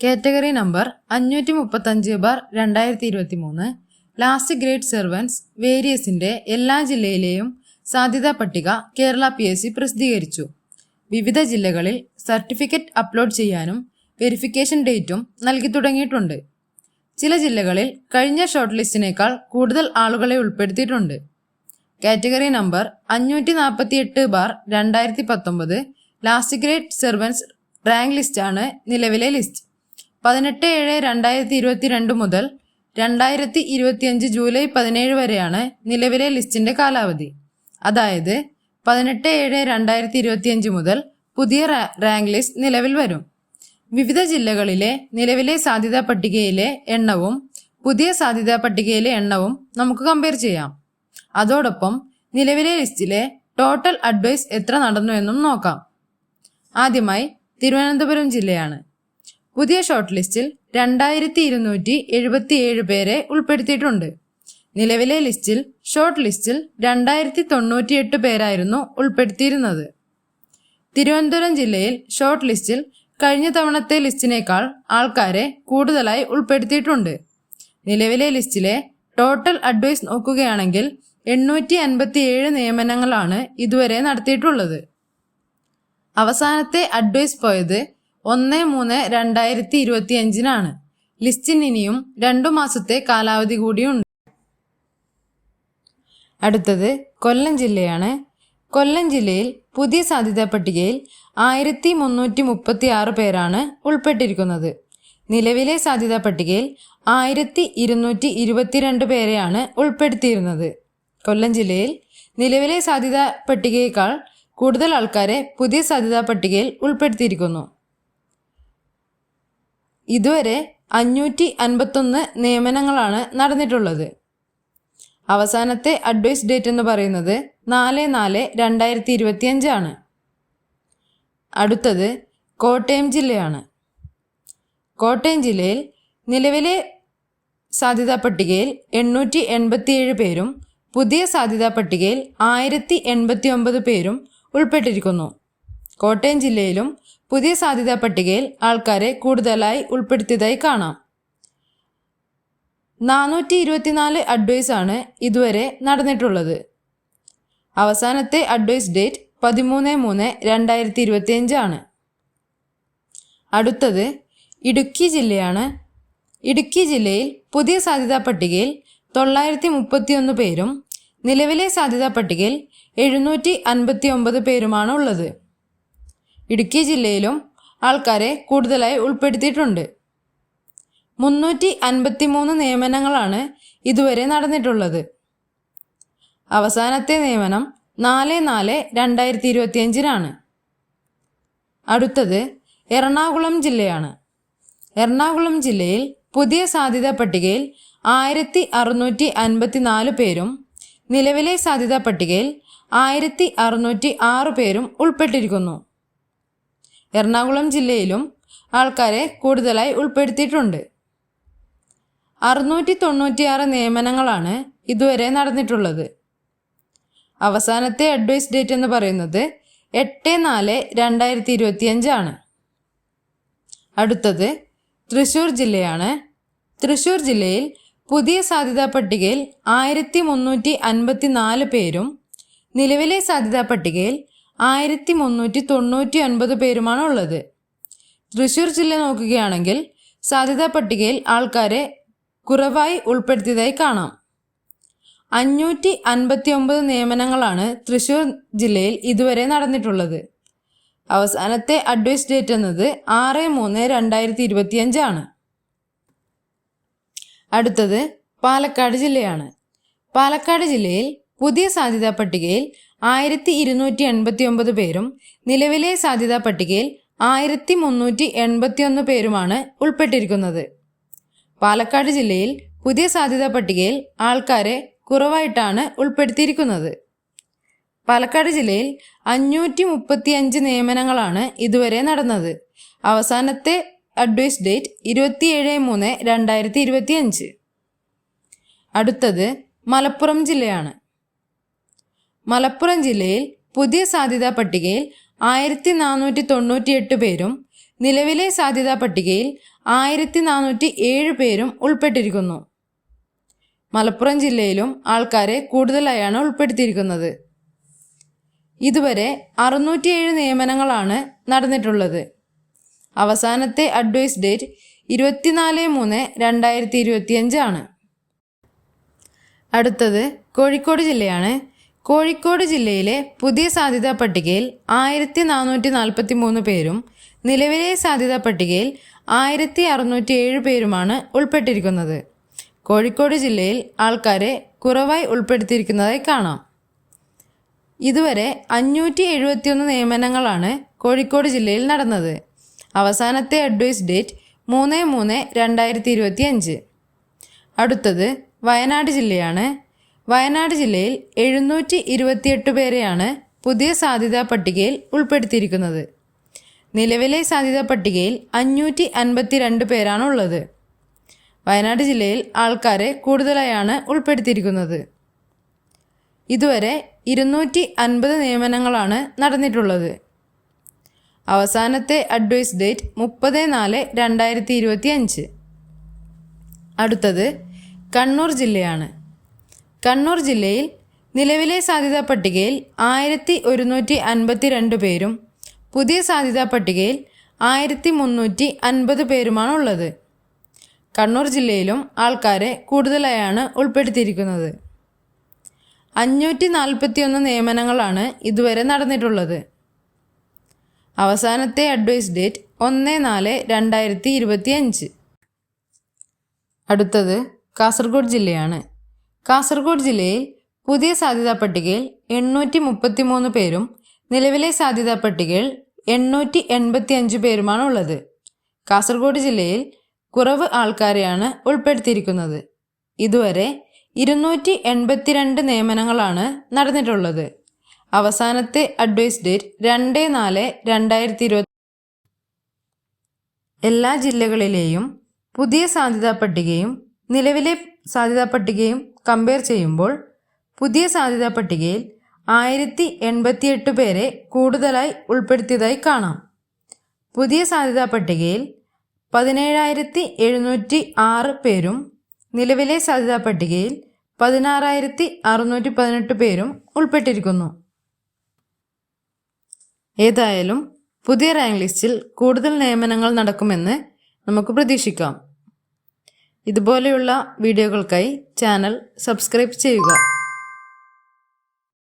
Category number അഞ്ഞൂറ്റി മുപ്പത്തഞ്ച് bar രണ്ടായിരത്തി ഇരുപത്തി മൂന്ന് ലാസ്റ്റ് ഗ്രേഡ് സെർവൻസ് വേരിയസിന്റെ എല്ലാ ജില്ലയിലെയും സാധ്യതാ പട്ടിക കേരള പി എസ് സി പ്രസിദ്ധീകരിച്ചു. വിവിധ ജില്ലകളിൽ സർട്ടിഫിക്കറ്റ് അപ്ലോഡ് ചെയ്യാനും വെരിഫിക്കേഷൻ ഡേറ്റും നൽകി തുടങ്ങിയിട്ടുണ്ട്. ചില ജില്ലകളിൽ കഴിഞ്ഞ ഷോർട്ട് ലിസ്റ്റിനേക്കാൾ കൂടുതൽ ആളുകളെ ഉൾപ്പെടുത്തിയിട്ടുണ്ട്. കാറ്റഗറി നമ്പർ അഞ്ഞൂറ്റി നാൽപ്പത്തി എട്ട് ബാർ രണ്ടായിരത്തി പത്തൊമ്പത് ലാസ്റ്റ് ഗ്രേഡ് സെർവൻസ് റാങ്ക് ലിസ്റ്റാണ് നിലവിലെ ലിസ്റ്റ് പതിനെട്ട് ഏഴ് രണ്ടായിരത്തി ഇരുപത്തി രണ്ട് മുതൽ രണ്ടായിരത്തി ഇരുപത്തിയഞ്ച് ജൂലൈ പതിനേഴ് വരെയാണ് നിലവിലെ ലിസ്റ്റിന്റെ കാലാവധി. അതായത് പതിനെട്ട് ഏഴ് രണ്ടായിരത്തി ഇരുപത്തിയഞ്ച് മുതൽ പുതിയ റാങ്ക് ലിസ്റ്റ് നിലവിൽ വരും. വിവിധ ജില്ലകളിലെ നിലവിലെ സാധ്യതാ പട്ടികയിലെ എണ്ണവും പുതിയ സാധ്യതാ പട്ടികയിലെ എണ്ണവും നമുക്ക് കമ്പയർ ചെയ്യാം. അതോടൊപ്പം നിലവിലെ ലിസ്റ്റിലെ ടോട്ടൽ അഡ്വൈസ് എത്ര നടന്നു എന്നും നോക്കാം. ആദ്യമായി തിരുവനന്തപുരം ജില്ലയാണ്. പുതിയ ഷോർട്ട് ലിസ്റ്റിൽ രണ്ടായിരത്തി ഇരുന്നൂറ്റി എഴുപത്തിയേഴ് പേരെ ഉൾപ്പെടുത്തിയിട്ടുണ്ട്. നിലവിലെ ലിസ്റ്റിൽ ഷോർട്ട് ലിസ്റ്റിൽ രണ്ടായിരത്തി തൊണ്ണൂറ്റിയെട്ട് പേരായിരുന്നു ഉൾപ്പെടുത്തിയിരുന്നത്. തിരുവനന്തപുരം ജില്ലയിൽ ഷോർട്ട് ലിസ്റ്റിൽ കഴിഞ്ഞ തവണത്തെ ലിസ്റ്റിനേക്കാൾ ആൾക്കാരെ കൂടുതലായി ഉൾപ്പെടുത്തിയിട്ടുണ്ട്. നിലവിലെ ലിസ്റ്റിലെ ടോട്ടൽ അഡ്വൈസ് നോക്കുകയാണെങ്കിൽ എണ്ണൂറ്റി അൻപത്തിയേഴ് നിയമനങ്ങളാണ് ഇതുവരെ നടത്തിയിട്ടുള്ളത്. അവസാനത്തെ അഡ്വൈസ് പോയത് ഒന്ന് മൂന്ന് രണ്ടായിരത്തി ഇരുപത്തി അഞ്ചിനാണ് ലിസ്റ്റിന് ഇനിയും രണ്ടു മാസത്തെ കാലാവധി കൂടിയുണ്ട്. അടുത്തത് കൊല്ലം ജില്ലയാണ്. കൊല്ലം ജില്ലയിൽ പുതിയ സാധ്യതാ പട്ടികയിൽ ആയിരത്തി മുന്നൂറ്റി മുപ്പത്തി ആറ് പേരാണ് ഉൾപ്പെട്ടിരിക്കുന്നത്. നിലവിലെ സാധ്യതാ പട്ടികയിൽ ആയിരത്തി ഇരുന്നൂറ്റി ഇരുപത്തിരണ്ട് പേരെയാണ് ഉൾപ്പെടുത്തിയിരുന്നത്. കൊല്ലം ജില്ലയിൽ നിലവിലെ സാധ്യതാ പട്ടികയേക്കാൾ കൂടുതൽ ആൾക്കാരെ പുതിയ സാധ്യതാ പട്ടികയിൽ ഉൾപ്പെടുത്തിയിരിക്കുന്നു. ഇതുവരെ അഞ്ഞൂറ്റി അൻപത്തൊന്ന് നിയമനങ്ങളാണ് നടന്നിട്ടുള്ളത്. അവസാനത്തെ അഡ്വൈസ് ഡേറ്റ് എന്ന് പറയുന്നത് നാല് നാല് രണ്ടായിരത്തി ഇരുപത്തിയഞ്ചാണ് അടുത്തത് കോട്ടയം ജില്ലയാണ്. കോട്ടയം ജില്ലയിൽ നിലവിലെ സാധ്യതാ പട്ടികയിൽ എണ്ണൂറ്റി എൺപത്തിയേഴ് പേരും പുതിയ സാധ്യതാ പട്ടികയിൽ ആയിരത്തി എൺപത്തി ഒമ്പത് പേരും ഉൾപ്പെട്ടിരിക്കുന്നു. കോട്ടയം ജില്ലയിലും പുതിയ സാധ്യതാ പട്ടികയിൽ ആൾക്കാരെ കൂടുതലായി ഉൾപ്പെടുത്തിയതായി കാണാം. നാനൂറ്റി ഇരുപത്തിനാല് അഡ്വൈസ് ആണ് ഇതുവരെ നടന്നിട്ടുള്ളത്. അവസാനത്തെ അഡ്വൈസ് ഡേറ്റ് പതിമൂന്ന് മൂന്ന് രണ്ടായിരത്തി ഇരുപത്തിയഞ്ചാണ് അടുത്തത് ഇടുക്കി ജില്ലയാണ്. ഇടുക്കി ജില്ലയിൽ പുതിയ സാധ്യതാ പട്ടികയിൽ തൊള്ളായിരത്തി മുപ്പത്തിയൊന്ന് പേരും നിലവിലെ സാധ്യതാ പട്ടികയിൽ എഴുന്നൂറ്റി അൻപത്തി ഒമ്പത് പേരുമാണ് ഉള്ളത്. ഇടുക്കി ജില്ലയിലും ആൾക്കാരെ കൂടുതലായി ഉൾപ്പെടുത്തിയിട്ടുണ്ട്. മുന്നൂറ്റി അൻപത്തി മൂന്ന് നിയമനങ്ങളാണ് ഇതുവരെ നടന്നിട്ടുള്ളത്. അവസാനത്തെ നിയമനം നാല് നാല് രണ്ടായിരത്തി ഇരുപത്തിയഞ്ചിനാണ് അടുത്തത് എറണാകുളം ജില്ലയാണ്. എറണാകുളം ജില്ലയിൽ പുതിയ സാധ്യതാ പട്ടികയിൽ ആയിരത്തി അറുന്നൂറ്റി അൻപത്തി നാല് പേരും നിലവിലെ സാധ്യതാ പട്ടികയിൽ ആയിരത്തി അറുന്നൂറ്റി ആറ് പേരും ഉൾപ്പെട്ടിരിക്കുന്നു. എറണാകുളം ജില്ലയിലും ആൾക്കാരെ കൂടുതലായി ഉൾപ്പെടുത്തിയിട്ടുണ്ട്. അറുന്നൂറ്റി തൊണ്ണൂറ്റിയാറ് നിയമനങ്ങളാണ് ഇതുവരെ നടന്നിട്ടുള്ളത്. അവസാനത്തെ അഡ്വൈസ് ഡേറ്റ് എന്ന് പറയുന്നത് എട്ട് നാല് രണ്ടായിരത്തി ഇരുപത്തിയഞ്ചാണ് അടുത്തത് തൃശൂർ ജില്ലയാണ്. തൃശൂർ ജില്ലയിൽ പുതിയ സാധ്യതാ പട്ടികയിൽ ആയിരത്തി മുന്നൂറ്റി അൻപത്തി നാല് പേരും നിലവിലെ സാധ്യതാ പട്ടികയിൽ ആയിരത്തി മുന്നൂറ്റി തൊണ്ണൂറ്റി ഒൻപത് പേരുമാണ് ഉള്ളത് തൃശൂർ ജില്ല നോക്കുകയാണെങ്കിൽ സാധ്യതാ പട്ടികയിൽ ആൾക്കാരെ കുറവായി ഉൾപ്പെടുത്തിയതായി കാണാം. അഞ്ഞൂറ്റി അൻപത്തി ഒമ്പത് നിയമനങ്ങളാണ് തൃശൂർ ജില്ലയിൽ ഇതുവരെ നടന്നിട്ടുള്ളത്. അവസാനത്തെ അഡ്വൈസ് ഡേറ്റ് എന്നത് ആറ് മൂന്ന് രണ്ടായിരത്തി ഇരുപത്തിയഞ്ചാണ് അടുത്തത് പാലക്കാട് ജില്ലയാണ്. പാലക്കാട് ജില്ലയിൽ പുതിയ സാധ്യതാ പട്ടികയിൽ ആയിരത്തി ഇരുന്നൂറ്റി എൺപത്തി ഒമ്പത് പേരും നിലവിലെ സാധ്യതാ പട്ടികയിൽ ആയിരത്തി മുന്നൂറ്റി എൺപത്തിയൊന്ന് പേരുമാണ് ഉൾപ്പെട്ടിരിക്കുന്നത്. പാലക്കാട് ജില്ലയിൽ പുതിയ സാധ്യതാ പട്ടികയിൽ ആൾക്കാരെ കുറവായിട്ടാണ് ഉൾപ്പെടുത്തിയിരിക്കുന്നത്. പാലക്കാട് ജില്ലയിൽ അഞ്ഞൂറ്റി മുപ്പത്തി അഞ്ച് നിയമനങ്ങളാണ് ഇതുവരെ നടന്നത്. അവസാനത്തെ അഡ്വൈസ് ഡേറ്റ് ഇരുപത്തിയേഴ് മൂന്ന് രണ്ടായിരത്തി ഇരുപത്തി അഞ്ച് അടുത്തത് മലപ്പുറം ജില്ലയാണ്. മലപ്പുറം ജില്ലയിൽ പുതിയ സാധ്യതാ പട്ടികയിൽ ആയിരത്തി നാനൂറ്റി തൊണ്ണൂറ്റിയെട്ട് പേരും നിലവിലെ സാധ്യതാ പട്ടികയിൽ ആയിരത്തി നാനൂറ്റി ഏഴ് പേരും ഉൾപ്പെട്ടിരിക്കുന്നു. മലപ്പുറം ജില്ലയിലും ആൾക്കാരെ കൂടുതലായാണ് ഉൾപ്പെടുത്തിയിരിക്കുന്നത്. ഇതുവരെ അറുന്നൂറ്റിയേഴ് നിയമനങ്ങളാണ് നടന്നിട്ടുള്ളത്. അവസാനത്തെ അഡ്വൈസ് ഡേറ്റ് ഇരുപത്തിനാല് മൂന്ന് രണ്ടായിരത്തി ഇരുപത്തിയഞ്ചാണ് അടുത്തത് കോഴിക്കോട് ജില്ലയാണ് കോഴിക്കോട് ജില്ലയിലെ പുതിയ സാധ്യതാ പട്ടികയിൽ ആയിരത്തി നാനൂറ്റി നാൽപ്പത്തി മൂന്ന് പേരും നിലവിലെ സാധ്യതാ പട്ടികയിൽ ആയിരത്തി അറുന്നൂറ്റി ഏഴ് പേരുമാണ് ഉൾപ്പെട്ടിരിക്കുന്നത്. കോഴിക്കോട് ജില്ലയിൽ ആൾക്കാരെ കുറവായി ഉൾപ്പെടുത്തിയിരിക്കുന്നതായി കാണാം. ഇതുവരെ അഞ്ഞൂറ്റി എഴുപത്തിയൊന്ന് നിയമനങ്ങളാണ് കോഴിക്കോട് ജില്ലയിൽ നടന്നത്. അവസാനത്തെ അഡ്വൈസ് ഡേറ്റ് മൂന്ന് മൂന്ന് രണ്ടായിരത്തി ഇരുപത്തി അഞ്ച് അടുത്തത് വയനാട് ജില്ലയാണ്. വയനാട് ജില്ലയിൽ എഴുന്നൂറ്റി ഇരുപത്തിയെട്ട് പേരെയാണ് പുതിയ സാധ്യതാ പട്ടികയിൽ ഉൾപ്പെടുത്തിയിരിക്കുന്നത്. നിലവിലെ സാധ്യതാ പട്ടികയിൽ അഞ്ഞൂറ്റി അൻപത്തി രണ്ട് പേരാണ് ഉള്ളത്. വയനാട് ജില്ലയിൽ ആൾക്കാരെ കൂടുതലായാണ് ഉൾപ്പെടുത്തിയിരിക്കുന്നത്. ഇതുവരെ ഇരുന്നൂറ്റി അൻപത് നിയമനങ്ങളാണ് നടന്നിട്ടുള്ളത്. അവസാനത്തെ അഡ്വൈസ് ഡേറ്റ് മുപ്പത് നാല് രണ്ടായിരത്തി ഇരുപത്തി അഞ്ച് അടുത്തത് കണ്ണൂർ ജില്ലയാണ്. കണ്ണൂർ ജില്ലയിൽ നിലവിലെ സാധ്യതാ പട്ടികയിൽ ആയിരത്തി ഒരുന്നൂറ്റി അൻപത്തി രണ്ട് പേരും പുതിയ സാധ്യതാ പട്ടികയിൽ ആയിരത്തി മുന്നൂറ്റി അൻപത് പേരുമാണ് ഉള്ളത്. കണ്ണൂർ ജില്ലയിലും ആൾക്കാരെ കൂടുതലായാണ് ഉൾപ്പെടുത്തിയിരിക്കുന്നത്. അഞ്ഞൂറ്റി നാൽപ്പത്തിയൊന്ന് നിയമനങ്ങളാണ് ഇതുവരെ നടന്നിട്ടുള്ളത്. അവസാനത്തെ അഡ്വൈസ് ഡേറ്റ് ഒന്ന് നാല് രണ്ടായിരത്തി ഇരുപത്തി അഞ്ച് അടുത്തത് കാസർഗോഡ് ജില്ലയാണ്. കാസർഗോഡ് ജില്ലയിൽ പുതിയ സാധ്യതാ പട്ടികയിൽ എണ്ണൂറ്റി മുപ്പത്തി മൂന്ന് പേരും നിലവിലെ സാധ്യതാ പട്ടികയിൽ എണ്ണൂറ്റി എൺപത്തി അഞ്ച് പേരുമാണ് ഉള്ളത്. കാസർഗോഡ് ജില്ലയിൽ കുറവ് ആൾക്കാരെയാണ് ഉൾപ്പെടുത്തിയിരിക്കുന്നത്. ഇതുവരെ ഇരുന്നൂറ്റി എൺപത്തിരണ്ട് നിയമനങ്ങളാണ് നടന്നിട്ടുള്ളത്. അവസാനത്തെ അഡ്വൈസ് ഡേറ്റ് രണ്ട് നാല് രണ്ടായിരത്തി ഇരുപത്തി എല്ലാ ജില്ലകളിലെയും പുതിയ സാധ്യതാ പട്ടികയും നിലവിലെ സാധ്യതാ പട്ടികയും കമ്പയർ ചെയ്യുമ്പോൾ പുതിയ സാധ്യതാ പട്ടികയിൽ ആയിരത്തി എൺപത്തിയെട്ട് പേരെ കൂടുതലായി ഉൾപ്പെടുത്തിയതായി കാണാം. പുതിയ സാധ്യതാ പട്ടികയിൽ പതിനേഴായിരത്തി എഴുന്നൂറ്റി ആറ് പേരും നിലവിലെ സാധ്യതാ പട്ടികയിൽ പതിനാറായിരത്തി അറുന്നൂറ്റി പതിനെട്ട് പേരും ഉൾപ്പെട്ടിരിക്കുന്നു. ഏതായാലും പുതിയ റാങ്ക് ലിസ്റ്റിൽ കൂടുതൽ നിയമനങ്ങൾ നടക്കുമെന്ന് നമുക്ക് പ്രതീക്ഷിക്കാം. ഇതുപോലെയുള്ള വീഡിയോകൾക്കായി ചാനൽ സബ്സ്ക്രൈബ് ചെയ്യുക.